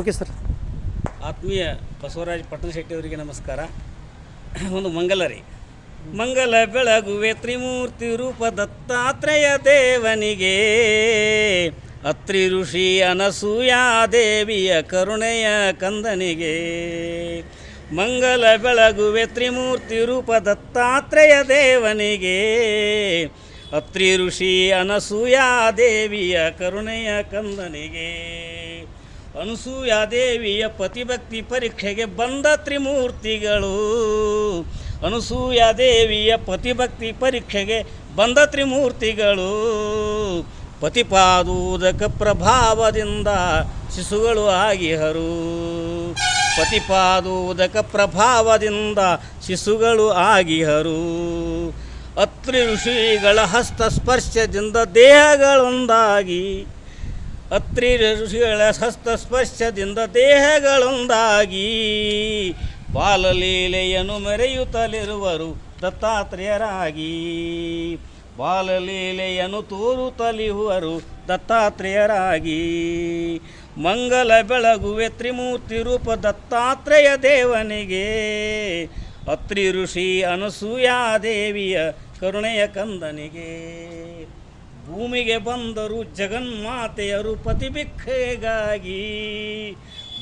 Okay sir. ಆತ್ಮೀಯ ಬಸವರಾಜ್ ಪಟ್ಟಣ ಶೆಟ್ಟಿ ಅವರಿಗೆ ನಮಸ್ಕಾರ. ಒಂದು ಮಂಗಲ ರೀ. ಮಂಗಲ ಬೆಳಗುವೆ ತ್ರಿಮೂರ್ತಿ ರೂಪ ದತ್ತಾತ್ರೇಯ ದೇವನಿಗೆ. ಅತ್ರಿ ಋಷಿ ಅನಸೂಯಾ ದೇವಿಯ ಕರುಣೆಯ ಕಂದನಿಗೆ. ಮಂಗಲ ಬೆಳಗುವೆ ತ್ರಿಮೂರ್ತಿ ರೂಪ ದತ್ತಾತ್ರೇಯ ದೇವನಿಗೆ. ಅತ್ರಿ ಋಷಿ ಅನಸೂಯಾ ದೇವಿಯ ಕರುಣೆಯ ಕಂದನಿಗೆ. ಅನಸೂಯಾದೇವಿಯ ಪತಿಭಕ್ತಿ ಪರೀಕ್ಷೆಗೆ ಬಂದ ತ್ರಿಮೂರ್ತಿಗಳು. ಅನಸೂಯಾದೇವಿಯ ಪತಿಭಕ್ತಿ ಪರೀಕ್ಷೆಗೆ ಬಂದ ತ್ರಿಮೂರ್ತಿಗಳು. ಪತಿಪಾದೂದಕ ಪ್ರಭಾವದಿಂದ ಶಿಶುಗಳು ಆಗಿಹರು. ಪತಿಪಾದೂದಕ ಪ್ರಭಾವದಿಂದ ಶಿಶುಗಳು ಆಗಿಹರು. ಅತ್ರಿ ಋಷಿಗಳ ಹಸ್ತಸ್ಪರ್ಶದಿಂದ ದೇಹಗಳೊಂದಾಗಿ ಅತ್ರಿ ಋಷಿಗಳ ಹಸ್ತಸ್ಪರ್ಶದಿಂದ ದೇಹಗಳೊಂದಾಗಿ ಬಾಲಲೀಲೆಯನ್ನು ಮೆರೆಯುತ್ತಲಿರುವರು ದತ್ತಾತ್ರೇಯರಾಗಿ. ಬಾಲಲೀಲೆಯನ್ನು ತೋರುತ್ತಲಿರುವರು ದತ್ತಾತ್ರೇಯರಾಗಿ. ಮಂಗಲ ಬೆಳಗುವೆ ತ್ರಿಮೂರ್ತಿ ರೂಪ ದತ್ತಾತ್ರೇಯ ದೇವನಿಗೆ. ಅತ್ರಿ ಋಷಿ ಅನಸೂಯಾದೇವಿಯ ಕರುಣೆಯ ಕಂದನಿಗೆ. ಭೂಮಿಗೆ ಬಂದರು ಜಗನ್ಮಾತೆಯರು ಪತಿಭಿಕ್ಷೆಗಾಗಿ.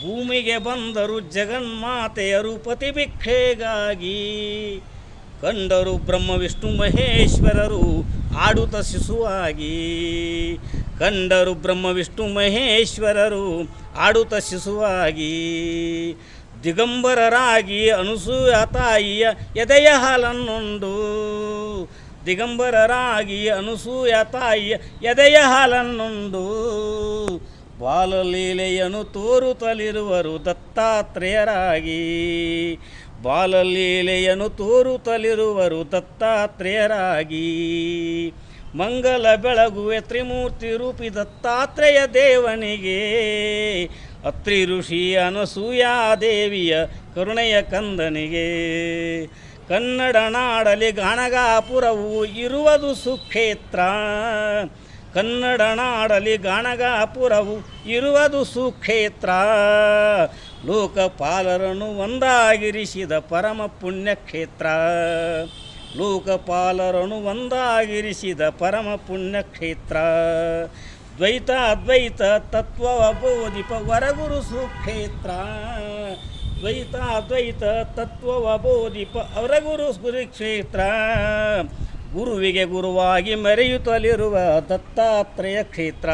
ಭೂಮಿಗೆ ಬಂದರು ಜಗನ್ಮಾತೆಯರು ಪತಿಭಿಕ್ಷೆಗಾಗಿ. ಕಂಡರು ಬ್ರಹ್ಮ, ವಿಷ್ಣು, ಮಹೇಶ್ವರರು ಆಡುತ್ತ ಶಿಶುವಾಗಿ. ಕಂಡರು ಬ್ರಹ್ಮ, ವಿಷ್ಣು, ಮಹೇಶ್ವರರು ಆಡುತ್ತ ಶಿಶುವಾಗಿ. ದಿಗಂಬರರಾಗಿ ಅನುಸೂಯ ತಾಯಿಯ ಎದೆಯ ಹಾಲನ್ನುಂಡು ದಿಗಂಬರರಾಗಿ ಅನುಸೂಯ ತಾಯಿಯ ಎದೆಯ ಹಾಲನ್ನುಂಡು ಬಾಲಲೀಲೆಯನ್ನು ತೋರುತ್ತಲಿರುವರು ದತ್ತಾತ್ರೇಯರಾಗಿ. ಬಾಲಲೀಲೆಯನ್ನು ತೋರುತ್ತಲಿರುವರು ದತ್ತಾತ್ರೇಯರಾಗಿ. ಮಂಗಲ ಬೆಳಗುವೆ ತ್ರಿಮೂರ್ತಿ ರೂಪಿ ದತ್ತಾತ್ರೇಯ ದೇವನಿಗೆ. ಅತ್ರಿ ಋಷಿ ಅನಸೂಯಾದೇವಿಯ ಕರುಣೆಯ ಕಂದನಿಗೆ. ಕನ್ನಡ ನಾಡಲಿ ಗಾಣಗಾಪುರವು ಇರುವುದು ಸುಕ್ಷೇತ್ರ. ಕನ್ನಡ ನಾಡಲಿ ಗಾಣಗಾಪುರವು ಇರುವುದು ಸುಕ್ಷೇತ್ರ. ಲೋಕಪಾಲರನ್ನು ಒಂದಾಗಿರಿಸಿದ ಪರಮ ಪುಣ್ಯಕ್ಷೇತ್ರ. ಲೋಕಪಾಲರನ್ನು ಒಂದಾಗಿರಿಸಿದ ಪರಮ ಪುಣ್ಯಕ್ಷೇತ್ರ. ದ್ವೈತ ಅದ್ವೈತ ತತ್ವವ ಬೋಧಿಪ ವರಗುರು ಸುಕ್ಷೇತ್ರ. ದ್ವೈತ ಅದ್ವೈತ ತತ್ವವಬೋಧಿಪ ಅವರ ಗುರು ಕ್ಷೇತ್ರ ಗುರುವಿಗೆ ಗುರುವಾಗಿ ಮೆರೆಯುತ್ತಲಿರುವ ದತ್ತಾತ್ರೇಯ ಕ್ಷೇತ್ರ.